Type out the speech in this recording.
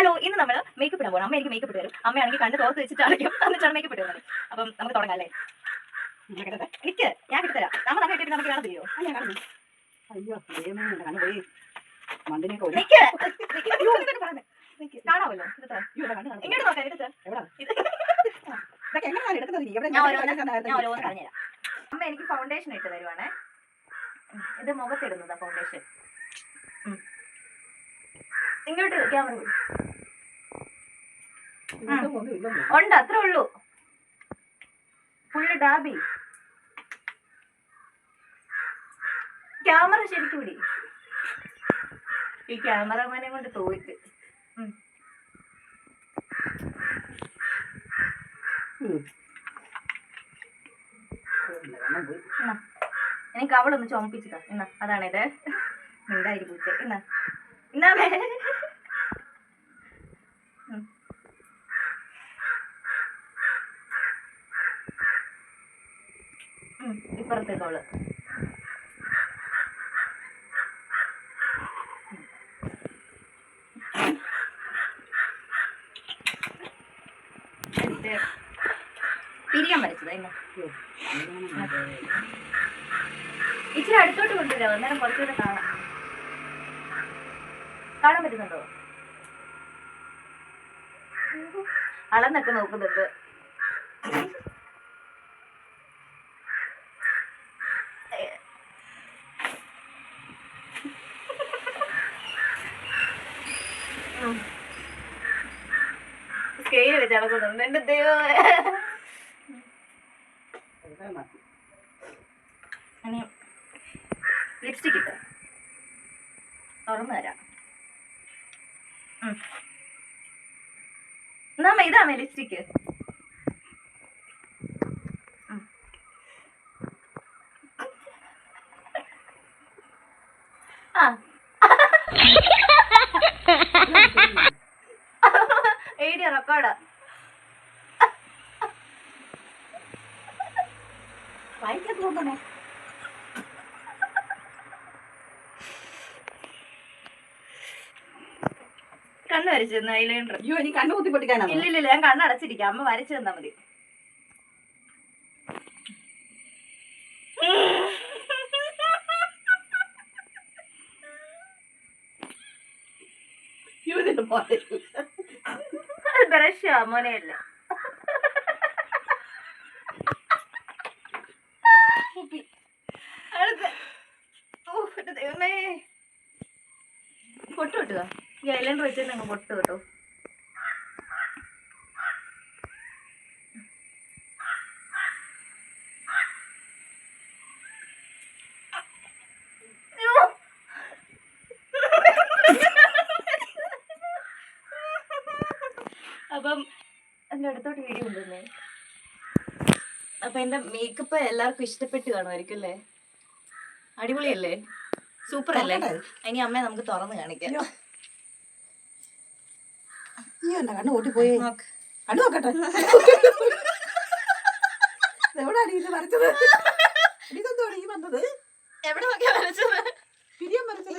Hello ഇന്ന് നമ്മൾ makeup ഇടാൻ പോകണം അമ്മ എനിക്ക് മേക്കപ്പ് ഇട്ട് തരും. അമ്മയാണെങ്കിൽ കണ്ണ് തോർത്ത് വെച്ചിട്ട് അടയ്ക്കും എന്നിട്ടാണ് മേക്കപ്പ് ഇടുന്നത് അപ്പം നമുക്ക് തുടങ്ങാം അല്ലേ? എനിക്ക് ഞാൻ കിട്ടത്തരാം നമ്മൾ തന്നെ കിട്ടിയിട്ട് നമുക്ക് കാണാൻ തരുമോ. അയ്യോ. കാണാമല്ലോ. ഇങ്ങോട്ട് നോക്കാം എടുത്ത് ഇതൊക്കെ എങ്ങനെയാണ് എടുക്കുന്നത് നീ? എവിടെ ഞാൻ ഓരോന്ന് പറഞ്ഞുതരാം. അമ്മ എനിക്ക് ഫൗണ്ടേഷൻ ഇട്ട് തരുവാണേ. ഇത് മുഖത്തിടുന്നതാ ഫൗണ്ടേഷൻ ഇങ്ങോട്ട് ക്യാമറ. ഉണ്ട് അത്രേ ഉള്ളൂ. Full derby. ക്യാമറ ശരിക്കും പിടി. ഈ ക്യാമറമാനെ കൊണ്ട് തോറ്റ്. എനിക്ക് അവളൊന്ന് ചോമിപ്പിച്ചിട്ടാ. എന്നാ അതാണിത്. മിണ്ടായി പൂച്ച എന്നാ ഉം, തിരിയാൻ വരച്ചത് പിരിയാൻ ഇച്ചിരി അടുത്തോട്ട് കൊണ്ടുവരാം അന്നേരം കുറച്ചുകൂടെ കാണാം. കാണാൻ പറ്റുന്നുണ്ടോ? അളന്നൊക്കെ നോക്കുന്നുണ്ട്. സ്കെയിൽ വെച്ച് അളക്കുന്നുണ്ട് എന്റെ ഇനി ലിപ്സ്റ്റിക് ഇട്ട് തുറന്നു തരാം. എന്നാ ഇതാമേ ലിപ്സ്റ്റിക്ക് ആ. ഏടിയ റെക്കോർഡ് വായിക്കത്ത് കൊണ്ടുവന്നോ? കണ്ണ് വരച്ചു തന്നു ഐലൈനർ അയ്യോ എനിക്ക് കണ്ണ് കുത്തി ഇല്ല ഇല്ല ഞാൻ കണ്ണടച്ചിരിക്കാം അമ്മ വരച്ചു തന്നാ മതി. ബ്രഷാ മോനെയല്ല. പൊട്ട് കിട്ടുക ഈ ഐലൻഡർ വെച്ചിട്ട് അങ്ങ് പൊട്ടു കേട്ടോ അപ്പം എന്റെ അടുത്തോട്ട് വീഡിയോ ഉണ്ടല്ലേ അപ്പൊ എന്റെ മേക്കപ്പ് എല്ലാവർക്കും ഇഷ്ടപ്പെട്ട് കാണുമായിരിക്കും അല്ലേ? അടിപൊളിയല്ലേ? സൂപ്പർ അല്ലേ ഇനി അമ്മയെ നമുക്ക് തുറന്ന് കാണിക്കാം. അയ്യോ. അയ്യോ എന്റെ കണ്ണ് പൊട്ടിപ്പോയി. നോക്ക്. കണ്ണു നോക്കട്ടെ. എവിടാണ് ഇത് വരച്ചത്? ഇതെന്തോടെ ഈ വന്നത്? എവിടെ നോക്കിയാ വരച്ചത്? പിരിയാൻ വരച്ചത്